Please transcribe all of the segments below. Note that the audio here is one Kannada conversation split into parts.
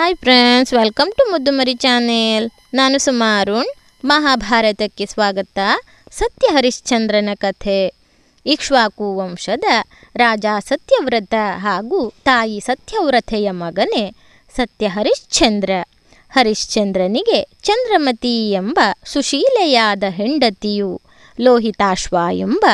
Hi friends welcome to Muddumari channel ನಾನು ಸುಮಾರುಣ್ ಮಹಾಭಾರತಕ್ಕೆ ಸ್ವಾಗತ. ಸತ್ಯ ಹರಿಶ್ಚಂದ್ರನ ಕಥೆ. ಇಕ್ಷ್ವಾಕು ವಂಶದ ರಾಜ ಸತ್ಯವ್ರತ ಹಾಗೂ ತಾಯಿ ಸತ್ಯವ್ರತೆಯ ಮಗನೇ ಸತ್ಯ ಹರಿಶ್ಚಂದ್ರ. ಹರಿಶ್ಚಂದ್ರನಿಗೆ ಚಂದ್ರಮತಿ ಎಂಬ ಸುಶೀಲೆಯಾದ ಹೆಂಡತಿಯು ಲೋಹಿತಾಶ್ವ ಎಂಬ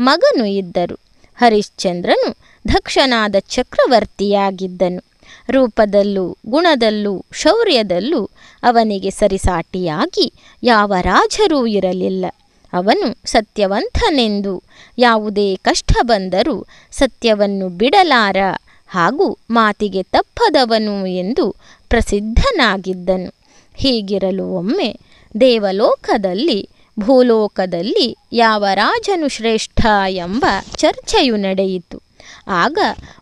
ಮಗನು ಇದ್ದರು. ಹರಿಶ್ಚಂದ್ರನು ದಕ್ಷನಾದ ಚಕ್ರವರ್ತಿಯಾಗಿದ್ದನು. ರೂಪದಲ್ಲೂ, ಗುಣದಲ್ಲೂ, ಶೌರ್ಯದಲ್ಲೂ ಅವನಿಗೆ ಸರಿಸಾಟಿಯಾಗಿ ಯಾವ ರಾಜರೂ ಇರಲಿಲ್ಲ. ಅವನು ಸತ್ಯವಂತನೆಂದು ಯಾವುದೇ ಕಷ್ಟ ಬಂದರೂ ಸತ್ಯವನ್ನು ಬಿಡಲಾರ ಹಾಗೂ ಮಾತಿಗೆ ತಪ್ಪದವನು ಎಂದು ಪ್ರಸಿದ್ಧನಾಗಿದ್ದನು. ಹೀಗಿರಲು ಒಮ್ಮೆ ದೇವಲೋಕದಲ್ಲಿ, ಭೂಲೋಕದಲ್ಲಿ ಯಾವ ರಾಜನು ಶ್ರೇಷ್ಠ ಎಂಬ ಚರ್ಚೆಯು ನಡೆಯಿತು. ಆಗ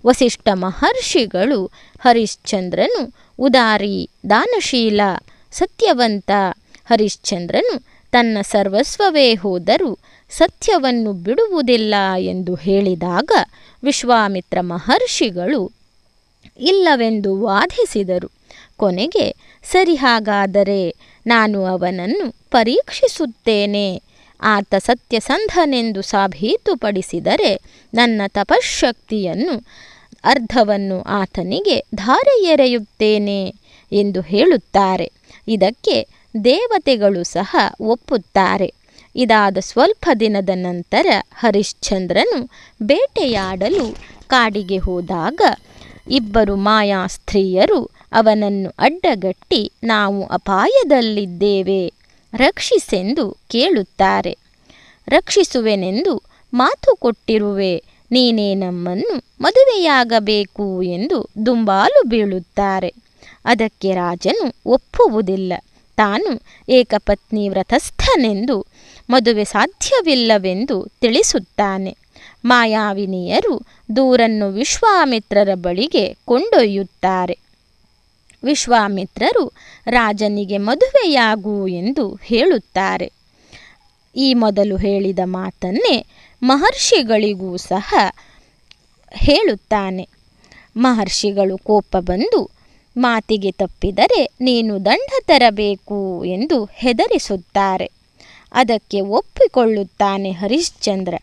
ವಸಿಷ್ಠ ಮಹರ್ಷಿಗಳು ಹರಿಶ್ಚಂದ್ರನು ಉದಾರಿ ದಾನಶೀಲ ಸತ್ಯವಂತ ಹರಿಶ್ಚಂದ್ರನು ತನ್ನ ಸರ್ವಸ್ವವೇ ಹೋದರೂ ಸತ್ಯವನ್ನು ಬಿಡುವುದಿಲ್ಲ ಎಂದು ಹೇಳಿದಾಗ ವಿಶ್ವಾಮಿತ್ರ ಮಹರ್ಷಿಗಳು ಇಲ್ಲವೆಂದು ವಾದಿಸಿದರು. ಕೊನೆಗೆ ಸರಿ ಹಾಗಾದರೆ ನಾನು ಅವನನ್ನು ಪರೀಕ್ಷಿಸುತ್ತೇನೆ. ಆತ ಸತ್ಯಸಂಧನೆಂದು ಸಾಬೀತುಪಡಿಸಿದರೆ ನನ್ನ ತಪಶಕ್ತಿಯನ್ನು ಅರ್ಧವನ್ನು ಆತನಿಗೆ ಧಾರೆ ಎರೆಯುತ್ತೇನೆ ಎಂದು ಹೇಳುತ್ತಾರೆ. ಇದಕ್ಕೆ ದೇವತೆಗಳು ಸಹ ಒಪ್ಪುತ್ತಾರೆ. ಇದಾದ ಸ್ವಲ್ಪ ದಿನದ ನಂತರ ಹರಿಶ್ಚಂದ್ರನು ಬೇಟೆಯಾಡಲು ಕಾಡಿಗೆ ಹೋದಾಗ ಇಬ್ಬರು ಮಾಯಾ ಸ್ತ್ರೀಯರು ಅವನನ್ನು ಅಡ್ಡಗಟ್ಟಿ, ನಾವು ಅಪಾಯದಲ್ಲಿದ್ದೇವೆ ರಕ್ಷಿಸೆಂದು ಕೇಳುತ್ತಾರೆ. ರಕ್ಷಿಸುವೆನೆಂದು ಮಾತು ಕೊಟ್ಟಿರುವೆ. ನೀನೇ ನಮ್ಮನ್ನು ಮದುವೆಯಾಗಬೇಕು ಎಂದು ದುಂಬಾಲು ಬೀಳುತ್ತಾರೆ. ಅದಕ್ಕೆ ರಾಜನು ಒಪ್ಪುವುದಿಲ್ಲ. ತಾನು ಏಕಪತ್ನಿ ವ್ರತಸ್ಥನೆಂದು ಮದುವೆ ಸಾಧ್ಯವಿಲ್ಲವೆಂದು ತಿಳಿಸುತ್ತಾನೆ. ಮಾಯಾವಿನಿಯರು ದೂರನ್ನು ವಿಶ್ವಾಮಿತ್ರರ ಬಳಿಗೆ ಕೊಂಡೊಯ್ಯುತ್ತಾರೆ. ವಿಶ್ವಾಮಿತ್ರರು ರಾಜನಿಗೆ ಮದುವೆಯಾಗು ಎಂದು ಹೇಳುತ್ತಾರೆ. ಈ ಮೊದಲು ಹೇಳಿದ ಮಾತನ್ನೇ ಮಹರ್ಷಿಗಳಿಗೂ ಸಹ ಹೇಳುತ್ತಾನೆ. ಮಹರ್ಷಿಗಳು ಕೋಪ ಬಂದು, ಮಾತಿಗೆ ತಪ್ಪಿದರೆ ನೀನು ದಂಡ ತರಬೇಕು ಎಂದು ಹೆದರಿಸುತ್ತಾರೆ. ಅದಕ್ಕೆ ಒಪ್ಪಿಕೊಳ್ಳುತ್ತಾನೆ ಹರಿಶ್ಚಂದ್ರ.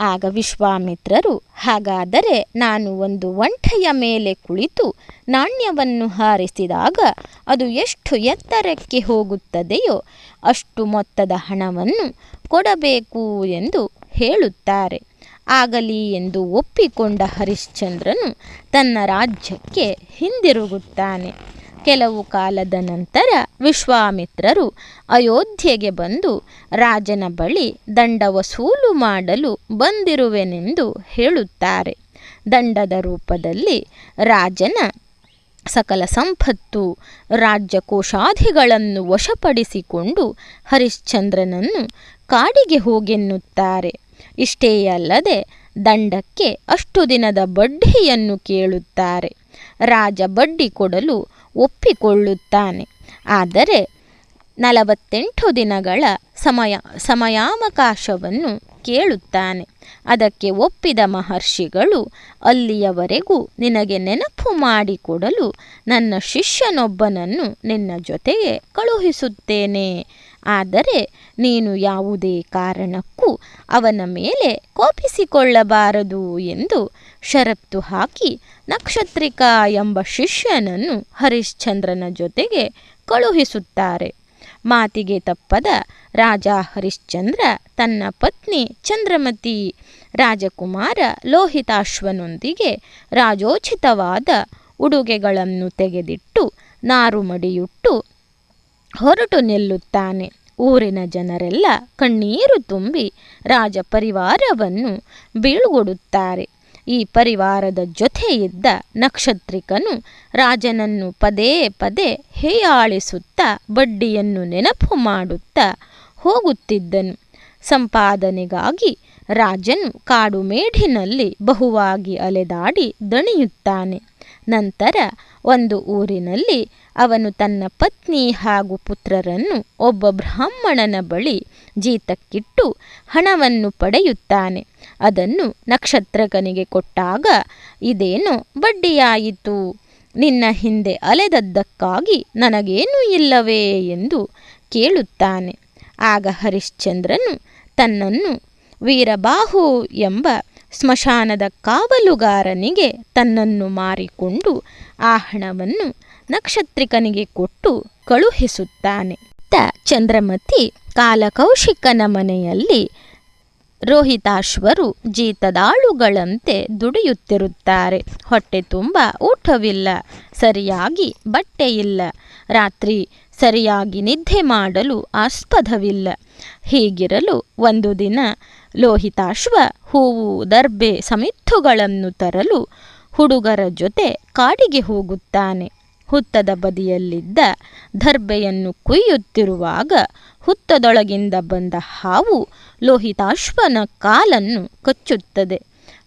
ಆಗ ವಿಶ್ವಾಮಿತ್ರರು, ಹಾಗಾದರೆ ನಾನು ಒಂದು ಒಂಟೆಯ ಮೇಲೆ ಕುಳಿತು ನಾಣ್ಯವನ್ನು ಹಾರಿಸಿದಾಗ ಅದು ಎಷ್ಟು ಎತ್ತರಕ್ಕೆ ಹೋಗುತ್ತದೆಯೋ ಅಷ್ಟು ಮೊತ್ತದ ಹಣವನ್ನು ಕೊಡಬೇಕು ಎಂದು ಹೇಳುತ್ತಾರೆ. ಆಗಲಿ ಎಂದು ಒಪ್ಪಿಕೊಂಡ ಹರಿಶ್ಚಂದ್ರನು ತನ್ನ ರಾಜ್ಯಕ್ಕೆ ಹಿಂದಿರುಗುತ್ತಾನೆ. ಕೆಲವು ಕಾಲದ ನಂತರ ವಿಶ್ವಾಮಿತ್ರರು ಅಯೋಧ್ಯೆಗೆ ಬಂದು ರಾಜನ ಬಳಿ ದಂಡ ವಸೂಲು ಮಾಡಲು ಬಂದಿರುವೆನೆಂದು ಹೇಳುತ್ತಾರೆ. ದಂಡದ ರೂಪದಲ್ಲಿ ರಾಜನ ಸಕಲ ಸಂಪತ್ತು ರಾಜ್ಯಕೋಶಾಧಿಗಳನ್ನು ವಶಪಡಿಸಿಕೊಂಡು ಹರಿಶ್ಚಂದ್ರನನ್ನು ಕಾಡಿಗೆ ಹೋಗೆನ್ನುತ್ತಾರೆ. ಇಷ್ಟೇ ಅಲ್ಲದೆ ದಂಡಕ್ಕೆ ಅಷ್ಟು ದಿನದ ಬಡ್ಡಿಯನ್ನು ಕೇಳುತ್ತಾರೆ. ರಾಜ ಬಡ್ಡಿ ಕೊಡಲು ಒಪ್ಪಿಕೊಳ್ಳುತ್ತಾನೆ. ಆದರೆ ನಲವತ್ತೆಂಟು ದಿನಗಳ ಸಮಯ, ಸಮಯಾವಕಾಶವನ್ನು ಕೇಳುತ್ತಾನೆ. ಅದಕ್ಕೆ ಒಪ್ಪಿದ ಮಹರ್ಷಿಗಳು, ಅಲ್ಲಿಯವರೆಗೂ ನಿನಗೆ ನೆನಪು ಮಾಡಿಕೊಡಲು ನನ್ನ ಶಿಷ್ಯನೊಬ್ಬನನ್ನು ನಿನ್ನ ಜೊತೆಗೆ ಕಳುಹಿಸುತ್ತೇನೆ. ಆದರೆ ನೀನು ಯಾವುದೇ ಕಾರಣಕ್ಕೂ ಅವನ ಮೇಲೆ ಕೋಪಿಸಿಕೊಳ್ಳಬಾರದು ಎಂದು ಷರತ್ತು ಹಾಕಿ ನಕ್ಷತ್ರಿಕಾ ಎಂಬ ಶಿಷ್ಯನನ್ನು ಹರಿಶ್ಚಂದ್ರನ ಜೊತೆಗೆ ಕಳುಹಿಸುತ್ತಾರೆ. ಮಾತಿಗೆ ತಪ್ಪದ ರಾಜ ಹರಿಶ್ಚಂದ್ರ ತನ್ನ ಪತ್ನಿ ಚಂದ್ರಮತಿ, ರಾಜಕುಮಾರ ಲೋಹಿತಾಶ್ವನೊಂದಿಗೆ ರಾಜೋಚಿತವಾದ ಉಡುಗೆಗಳನ್ನು ತೆಗೆದಿಟ್ಟು ನಾರುಮಡಿಯುಟ್ಟು ಹೊರಟು ನಿಲ್ಲುತ್ತಾನೆ. ಊರಿನ ಜನರೆಲ್ಲ ಕಣ್ಣೀರು ತುಂಬಿ ರಾಜ ಪರಿವಾರವನ್ನು ಬೀಳ್ಗೊಡುತ್ತಾರೆ. ಈ ಪರಿವಾರದ ಜೊತೆ ಇದ್ದ ನಕ್ಷತ್ರಿಕನು ರಾಜನನ್ನು ಪದೇ ಪದೇ ಹೇಯಾಳಿಸುತ್ತಾ ಬಡ್ಡಿಯನ್ನು ನೆನಪು ಮಾಡುತ್ತಾ ಹೋಗುತ್ತಿದ್ದನು. ಸಂಪಾದನೆಗಾಗಿ ರಾಜನು ಕಾಡು ಮೇಡಿನಲ್ಲಿ ಬಹುವಾಗಿ ಅಲೆದಾಡಿ ದಣಿಯುತ್ತಾನೆ. ನಂತರ ಒಂದು ಊರಿನಲ್ಲಿ ಅವನು ತನ್ನ ಪತ್ನಿ ಹಾಗೂ ಪುತ್ರರನ್ನು ಒಬ್ಬ ಬ್ರಾಹ್ಮಣನ ಬಳಿ ಜೀತಕ್ಕಿಟ್ಟು ಹಣವನ್ನು ಪಡೆಯುತ್ತಾನೆ. ಅದನ್ನು ನಕ್ಷತ್ರಕನಿಗೆ ಕೊಟ್ಟಾಗ, ಇದೇನು ಬಡ್ಡಿಯಾಯಿತು. ನಿನ್ನ ಹಿಂದೆ ಅಲೆದದ್ದಕ್ಕಾಗಿ ನನಗೇನೂ ಇಲ್ಲವೇ? ಎಂದು ಕೇಳುತ್ತಾನೆ. ಆಗ ಹರಿಶ್ಚಂದ್ರನು ತನ್ನನ್ನು ವೀರಬಾಹು ಎಂಬ ಸ್ಮಶಾನದ ಕಾವಲುಗಾರನಿಗೆ ತನ್ನನ್ನು ಮಾರಿಕೊಂಡು ಆ ಹಣವನ್ನು ನಕ್ಷತ್ರಿಕನಿಗೆ ಕೊಟ್ಟು ಕಳುಹಿಸುತ್ತಾನೆ. ತ ಚಂದ್ರಮತಿ ಕಾಲಕೌಶಿಕನ ಮನೆಯಲ್ಲಿ ರೋಹಿತಾಶ್ವರು ಜೀತದಾಳುಗಳಂತೆ ದುಡಿಯುತ್ತಿರುತ್ತಾರೆ. ಹೊಟ್ಟೆ ತುಂಬ ಊಟವಿಲ್ಲ, ಸರಿಯಾಗಿ ಬಟ್ಟೆ ಇಲ್ಲ, ರಾತ್ರಿ ಸರಿಯಾಗಿ ನಿದ್ದೆ ಮಾಡಲು ಆಸ್ಪದವಿಲ್ಲ. ಹೀಗಿರಲು ಒಂದು ದಿನ ಲೋಹಿತಾಶ್ವ ಹೂವು, ದರ್ಬೆ ಸಮಿತ್ತುಗಳನ್ನು ತರಲು ಹುಡುಗರ ಜೊತೆ ಕಾಡಿಗೆ ಹೋಗುತ್ತಾನೆ. ಹುತ್ತದ ಬದಿಯಲ್ಲಿದ್ದ ದರ್ಬೆಯನ್ನು ಕುಯ್ಯುತ್ತಿರುವಾಗ ಹುತ್ತದೊಳಗಿಂದ ಬಂದ ಹಾವು ಲೋಹಿತಾಶ್ವನ ಕಾಲನ್ನು ಕಚ್ಚುತ್ತದೆ.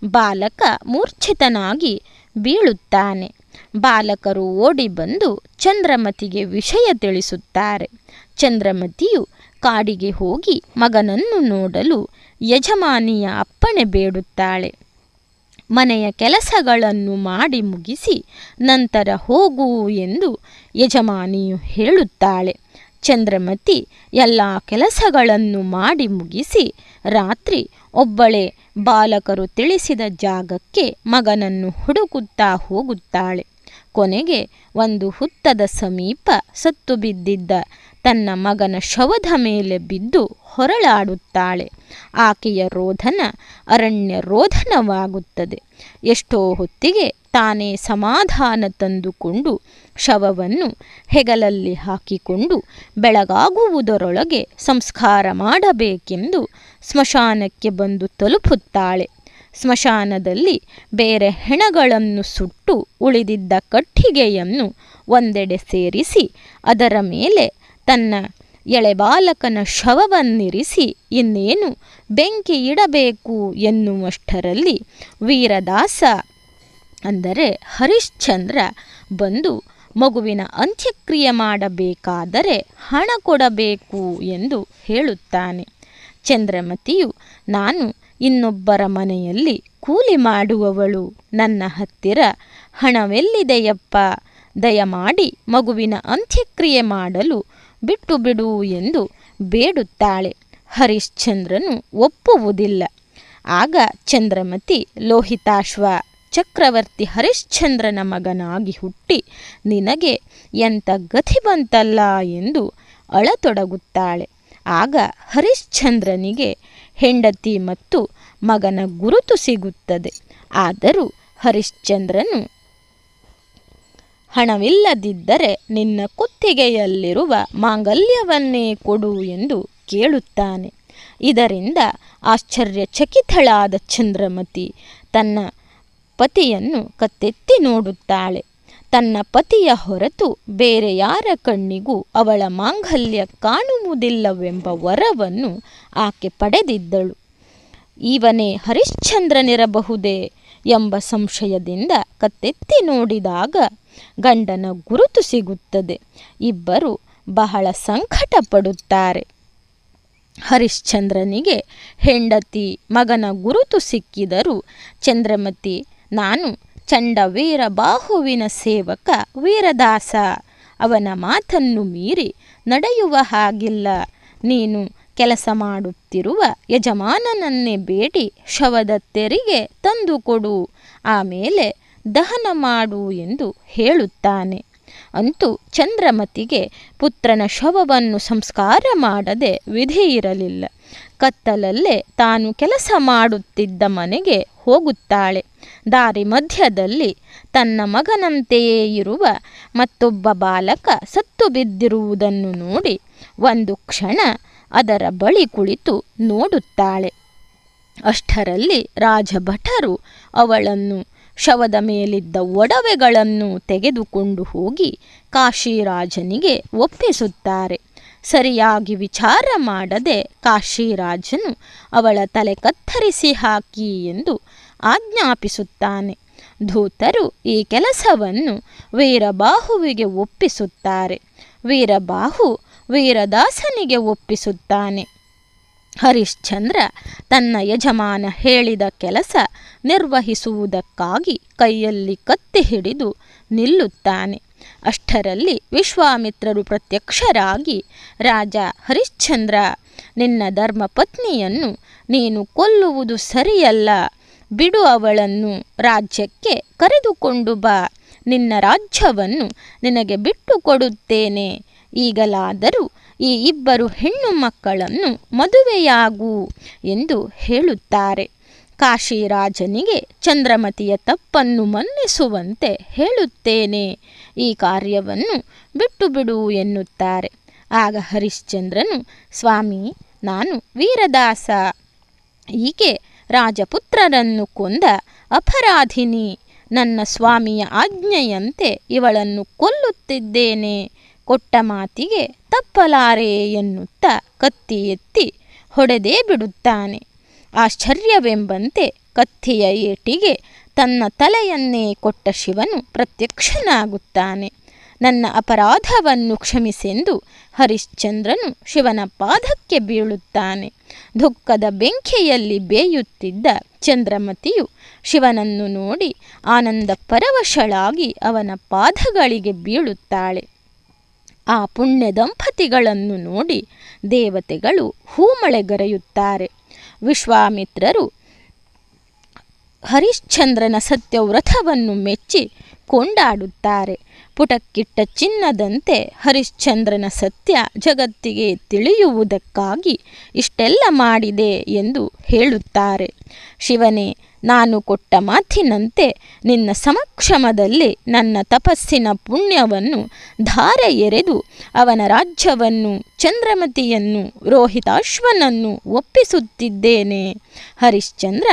ಬಾಲಕ ಮೂರ್ಛಿತನಾಗಿ ಬೀಳುತ್ತಾನೆ. ಬಾಲಕರು ಓಡಿ ಬಂದು ಚಂದ್ರಮತಿಗೆ ವಿಷಯ ತಿಳಿಸುತ್ತಾರೆ. ಚಂದ್ರಮತಿಯು ಕಾಡಿಗೆ ಹೋಗಿ ಮಗನನ್ನು ನೋಡಲು ಯಜಮಾನಿಯ ಅಪ್ಪಣೆ ಬೇಡುತ್ತಾಳೆ. ಮನೆಯ ಕೆಲಸಗಳನ್ನು ಮಾಡಿ ಮುಗಿಸಿ ನಂತರ ಹೋಗು ಎಂದು ಯಜಮಾನಿಯು ಹೇಳುತ್ತಾಳೆ. ಚಂದ್ರಮತಿ ಎಲ್ಲ ಕೆಲಸಗಳನ್ನು ಮಾಡಿ ಮುಗಿಸಿ ರಾತ್ರಿ ಒಬ್ಬಳೇ ಬಾಲಕರು ತಿಳಿಸಿದ ಜಾಗಕ್ಕೆ ಮಗನನ್ನು ಹುಡುಕುತ್ತಾ ಹೋಗುತ್ತಾಳೆ. ಕೊನೆಗೆ ಒಂದು ಹುತ್ತದ ಸಮೀಪ ಸತ್ತು ಬಿದ್ದಿದ್ದ ತನ್ನ ಮಗನ ಶವದ ಮೇಲೆ ಬಿದ್ದು ಹೊರಳಾಡುತ್ತಾಳೆ. ಆಕೆಯ ರೋಧನ ಅರಣ್ಯ ರೋಧನವಾಗುತ್ತದೆ ಎಷ್ಟೋ ಹೊತ್ತಿಗೆ ತಾನೇ ಸಮಾಧಾನ ತಂದುಕೊಂಡು ಶವವನ್ನು ಹೆಗಲಲ್ಲಿ ಹಾಕಿಕೊಂಡು ಬೆಳಗಾಗುವುದರೊಳಗೆ ಸಂಸ್ಕಾರ ಮಾಡಬೇಕೆಂದು ಸ್ಮಶಾನಕ್ಕೆ ಬಂದು ತಲುಪುತ್ತಾಳೆ. ಸ್ಮಶಾನದಲ್ಲಿ ಬೇರೆ ಹೆಣಗಳನ್ನು ಸುಟ್ಟು ಉಳಿದಿದ್ದ ಕಟ್ಟಿಗೆಯನ್ನು ಒಂದೆಡೆ ಸೇರಿಸಿ ಅದರ ಮೇಲೆ ತನ್ನ ಎಳೆಬಾಲಕನ ಶವವನ್ನಿರಿಸಿ ಇನ್ನೇನು ಬೆಂಕಿ ಇಡಬೇಕು ಎನ್ನುವಷ್ಟರಲ್ಲಿ ವೀರದಾಸ, ಅಂದರೆ ಹರಿಶ್ಚಂದ್ರ, ಬಂದು ಮಗುವಿನ ಅಂತ್ಯಕ್ರಿಯೆ ಮಾಡಬೇಕಾದರೆ ಹಣ ಕೊಡಬೇಕು ಎಂದು ಹೇಳುತ್ತಾನೆ. ಚಂದ್ರಮತಿಯು, ನಾನು ಇನ್ನೊಬ್ಬರ ಮನೆಯಲ್ಲಿ ಕೂಲಿ ಮಾಡುವವಳು, ನನ್ನ ಹತ್ತಿರ ಹಣವೆಲ್ಲಿದೆಯಪ್ಪ? ದಯಮಾಡಿ ಮಗುವಿನ ಅಂತ್ಯಕ್ರಿಯೆ ಮಾಡಲು ಬಿಟ್ಟು ಬಿಡು ಎಂದು ಬೇಡುತ್ತಾಳೆ. ಹರಿಶ್ಚಂದ್ರನು ಒಪ್ಪುವುದಿಲ್ಲ. ಆಗ ಚಂದ್ರಮತಿ, ಲೋಹಿತಾಶ್ವ, ಚಕ್ರವರ್ತಿ ಹರಿಶ್ಚಂದ್ರನ ಮಗನಾಗಿ ಹುಟ್ಟಿ, ನಿನಗೆ ಎಂಥ ಗತಿ ಬಂತಲ್ಲ ಎಂದು ಅಳತೊಡಗುತ್ತಾಳೆ. ಆಗ ಹರಿಶ್ಚಂದ್ರನಿಗೆ ಹೆಂಡತಿ ಮತ್ತು ಮಗನ ಗುರುತು ಸಿಗುತ್ತದೆ. ಆದರೂ ಹರಿಶ್ಚಂದ್ರನು ಹಣವಿಲ್ಲದಿದ್ದರೆ ನಿನ್ನ ಕುತ್ತಿಗೆಯಲ್ಲಿರುವ ಮಾಂಗಲ್ಯವನ್ನೇ ಕೊಡು ಎಂದು ಕೇಳುತ್ತಾನೆ. ಇದರಿಂದ ಆಶ್ಚರ್ಯಚಕಿತಳಾದ ಚಂದ್ರಮತಿ ತನ್ನ ಪತಿಯನ್ನು ಕತ್ತೆತ್ತಿ ನೋಡುತ್ತಾಳೆ. ತನ್ನ ಪತಿಯ ಹೊರತು ಬೇರೆ ಯಾರ ಕಣ್ಣಿಗೂ ಅವಳ ಮಾಂಗಲ್ಯ ಕಾಣುವುದಿಲ್ಲವೆಂಬ ವರವನ್ನು ಆಕೆ ಪಡೆದಿದ್ದಳು. ಇವನೇ ಹರಿಶ್ಚಂದ್ರನಿರಬಹುದೇ? ಎಂಬ ಸಂಶಯದಿಂದ ಕತ್ತೆತ್ತಿ ನೋಡಿದಾಗ ಗಂಡನ ಗುರುತು ಸಿಗುತ್ತದೆ. ಇಬ್ಬರು ಬಹಳ ಸಂಕಟ ಪಡುತ್ತಾರೆ ಹರಿಶ್ಚಂದ್ರನಿಗೆ ಹೆಂಡತಿ ಮಗನ ಗುರುತು ಸಿಕ್ಕಿದರೂ ಚಂದ್ರಮತಿ, ನಾನು ಚಂಡ ವೀರಬಾಹುವಿನ ಸೇವಕ ವೀರದಾಸ. ಅವನ ಮಾತನ್ನು ಮೀರಿ ನಡೆಯುವ ಹಾಗಿಲ್ಲ. ನೀನು ಕೆಲಸ ಮಾಡುತ್ತಿರುವ ಯಜಮಾನನನ್ನೇ ಬೇಡಿ ಶವದ ತೆರಿಗೆ ತಂದುಕೊಡು. ಆಮೇಲೆ ದಹನ ಮಾಡು ಎಂದು ಹೇಳುತ್ತಾನೆ. ಅಂತೂ ಚಂದ್ರಮತಿಗೆ ಪುತ್ರನ ಶವವನ್ನು ಸಂಸ್ಕಾರ ಮಾಡದೆ ವಿಧಿ ಇರಲಿಲ್ಲ. ಕತ್ತಲಲ್ಲೇ ತಾನು ಕೆಲಸ ಮಾಡುತ್ತಿದ್ದ ಮನೆಗೆ ಹೋಗುತ್ತಾಳೆ. ದಾರಿ ಮಧ್ಯದಲ್ಲಿ ತನ್ನ ಮಗನಂತೆಯೇ ಇರುವ ಮತ್ತೊಬ್ಬ ಬಾಲಕ ಸತ್ತು ಬಿದ್ದಿರುವುದನ್ನು ನೋಡಿ ಒಂದು ಕ್ಷಣ ಅದರ ಬಳಿ ಕುಳಿತು ನೋಡುತ್ತಾಳೆ. ಅಷ್ಟರಲ್ಲಿ ರಾಜಭಟರು ಅವಳನ್ನು ಶವದ ಮೇಲಿದ್ದ ಒಡವೆಗಳನ್ನು ತೆಗೆದುಕೊಂಡು ಹೋಗಿ ಕಾಶಿರಾಜನಿಗೆ ಒಪ್ಪಿಸುತ್ತಾರೆ. ಸರಿಯಾಗಿ ವಿಚಾರ ಮಾಡದೆ ಕಾಶಿರಾಜನು ಅವಳ ತಲೆ ಕತ್ತರಿಸಿ ಹಾಕಿ ಎಂದು ಆಜ್ಞಾಪಿಸುತ್ತಾನೆ. ಧೂತರು ಈ ಕೆಲಸವನ್ನು ವೀರಬಾಹುವಿಗೆ ಒಪ್ಪಿಸುತ್ತಾರೆ. ವೀರಬಾಹು ವೀರದಾಸನಿಗೆ ಒಪ್ಪಿಸುತ್ತಾನೆ. ಹರಿಶ್ಚಂದ್ರ ತನ್ನ ಯಜಮಾನ ಹೇಳಿದ ಕೆಲಸ ನಿರ್ವಹಿಸುವುದಕ್ಕಾಗಿ ಕೈಯಲ್ಲಿ ಕತ್ತಿ ಹಿಡಿದು ನಿಲ್ಲುತ್ತಾನೆ. ಅಷ್ಟರಲ್ಲಿ ವಿಶ್ವಾಮಿತ್ರರು ಪ್ರತ್ಯಕ್ಷರಾಗಿ, ರಾಜ ಹರಿಶ್ಚಂದ್ರ ನಿನ್ನ ಧರ್ಮಪತ್ನಿಯನ್ನು ನೀನು ಕೊಲ್ಲುವುದು ಸರಿಯಲ್ಲ. ಬಿಡು ಅವಳನ್ನು ರಾಜ್ಯಕ್ಕೆ ಕರೆದುಕೊಂಡು ಬಾ. ನಿನ್ನ ರಾಜ್ಯವನ್ನು ನಿನಗೆ ಬಿಟ್ಟು ಕೊಡುತ್ತೇನೆ ಈಗಲಾದರೂ ಈ ಇಬ್ಬರು ಹೆಣ್ಣು ಮಕ್ಕಳನ್ನು ಮದುವೆಯಾಗು ಎಂದು ಹೇಳುತ್ತಾರೆ. ಕಾಶಿರಾಜನಿಗೆ ಚಂದ್ರಮತಿಯ ತಪ್ಪನ್ನು ಮನ್ನಿಸುವಂತೆ ಹೇಳುತ್ತೇನೆ. ಈ ಕಾರ್ಯವನ್ನು ಬಿಟ್ಟು ಬಿಡು ಎನ್ನುತ್ತಾರೆ. ಆಗ ಹರಿಶ್ಚಂದ್ರನು, ಸ್ವಾಮಿ, ನಾನು ವೀರದಾಸ. ಈಕೆ ರಾಜಪುತ್ರರನ್ನು ಕೊಂದ ಅಪರಾಧಿನಿ. ನನ್ನ ಸ್ವಾಮಿಯ ಆಜ್ಞೆಯಂತೆ ಇವಳನ್ನು ಕೊಲ್ಲುತ್ತಿದ್ದೇನೆ. ಕೊಟ್ಟ ಮಾತಿಗೆ ತಪ್ಪಲಾರೆ ಎನ್ನುತ್ತಾ ಕತ್ತಿ ಎತ್ತಿ ಹೊಡೆದೇ ಬಿಡುತ್ತಾನೆ. ಆಶ್ಚರ್ಯವೆಂಬಂತೆ ಕತ್ತಿಯ ಏಟಿಗೆ ತನ್ನ ತಲೆಯನ್ನೇ ಕೊಟ್ಟ ಶಿವನು ಪ್ರತ್ಯಕ್ಷನಾಗುತ್ತಾನೆ. ನನ್ನ ಅಪರಾಧವನ್ನು ಕ್ಷಮಿಸೆಂದು ಹರಿಶ್ಚಂದ್ರನು ಶಿವನ ಪಾದಕ್ಕೆ ಬೀಳುತ್ತಾನೆ. ದುಃಖದ ಬೆಂಕಿಯಲ್ಲಿ ಬೇಯುತ್ತಿದ್ದ ಚಂದ್ರಮತಿಯು ಶಿವನನ್ನು ನೋಡಿ ಆನಂದ ಪರವಶಳಾಗಿ ಅವನ ಪಾದಗಳಿಗೆ ಬೀಳುತ್ತಾಳೆ. ಆ ಪುಣ್ಯ ದಂಪತಿಗಳನ್ನು ನೋಡಿ ದೇವತೆಗಳು ಹೂಮಳೆಗರೆಯುತ್ತಾರೆ ವಿಶ್ವಾಮಿತ್ರರು ಹರಿಶ್ಚಂದ್ರನ ಸತ್ಯವ್ರತವನ್ನು ಮೆಚ್ಚಿ ಕೊಂಡಾಡುತ್ತಾರೆ. ಪುಟಕ್ಕಿಟ್ಟ ಚಿನ್ನದಂತೆ ಹರಿಶ್ಚಂದ್ರನ ಸತ್ಯ ಜಗತ್ತಿಗೆ ತಿಳಿಯುವುದಕ್ಕಾಗಿ ಇಷ್ಟೆಲ್ಲ ಮಾಡಿದೆ ಎಂದು ಹೇಳುತ್ತಾರೆ. ಶಿವನೇ ನಾನು ಕೊಟ್ಟ ಮಾತಿನಂತೆ ನಿನ್ನ ಸಮಕ್ಷಮದಲ್ಲಿ ನನ್ನ ತಪಸ್ಸಿನ ಪುಣ್ಯವನ್ನು ಧಾರೆ ಎರೆದು ಅವನ ರಾಜ್ಯವನ್ನು, ಚಂದ್ರಮತಿಯನ್ನು, ರೋಹಿತಾಶ್ವನನ್ನು ಒಪ್ಪಿಸುತ್ತಿದ್ದೇನೆ. ಹರಿಶ್ಚಂದ್ರ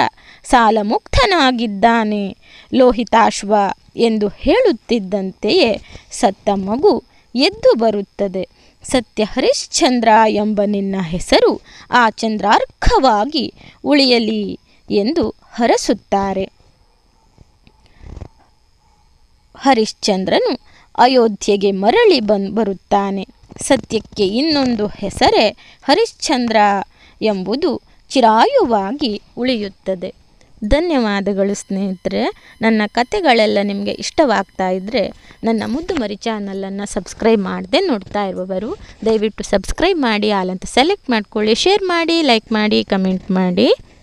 ಸಾಲಮುಕ್ತನಾಗಿದ್ದಾನೆ. ಲೋಹಿತಾಶ್ವ ಎಂದು ಹೇಳುತ್ತಿದ್ದಂತೆಯೇ ಸತ್ತ ಮಗು ಎದ್ದು ಬರುತ್ತದೆ. ಸತ್ಯ ಹರಿಶ್ಚಂದ್ರ ಎಂಬ ನಿನ್ನ ಹೆಸರು ಆ ಚಂದ್ರಾರ್ಕವಾಗಿ ಉಳಿಯಲಿ. ಎಂದು ಹರಸುತ್ತಾರೆ. ಹರಿಶ್ಚಂದ್ರನು ಅಯೋಧ್ಯೆಗೆ ಮರಳಿ ಬನ್, ಬರುತ್ತಾನೆ. ಸತ್ಯಕ್ಕೆ ಇನ್ನೊಂದು ಹೆಸರೇ ಹರಿಶ್ಚಂದ್ರ ಎಂಬುದು ಚಿರಾಯುವಾಗಿ ಉಳಿಯುತ್ತದೆ. ಧನ್ಯವಾದಗಳು ಸ್ನೇಹಿತರೆ. ನನ್ನ ಕತೆಗಳೆಲ್ಲ ನಿಮಗೆ ಇಷ್ಟವಾಗ್ತಾ ಇದ್ದರೆ ನನ್ನ ಮುದ್ದು ಮರಿ ಚಾನಲನ್ನು ಸಬ್ಸ್ಕ್ರೈಬ್ ಮಾಡದೆ ನೋಡ್ತಾ ಇರುವವರು, ದಯವಿಟ್ಟು ಸಬ್ಸ್ಕ್ರೈಬ್ ಮಾಡಿ ಆಲಂತ ಸೆಲೆಕ್ಟ್ ಮಾಡ್ಕೊಳ್ಳಿ, ಶೇರ್ ಮಾಡಿ, ಲೈಕ್ ಮಾಡಿ, ಕಮೆಂಟ್ ಮಾಡಿ.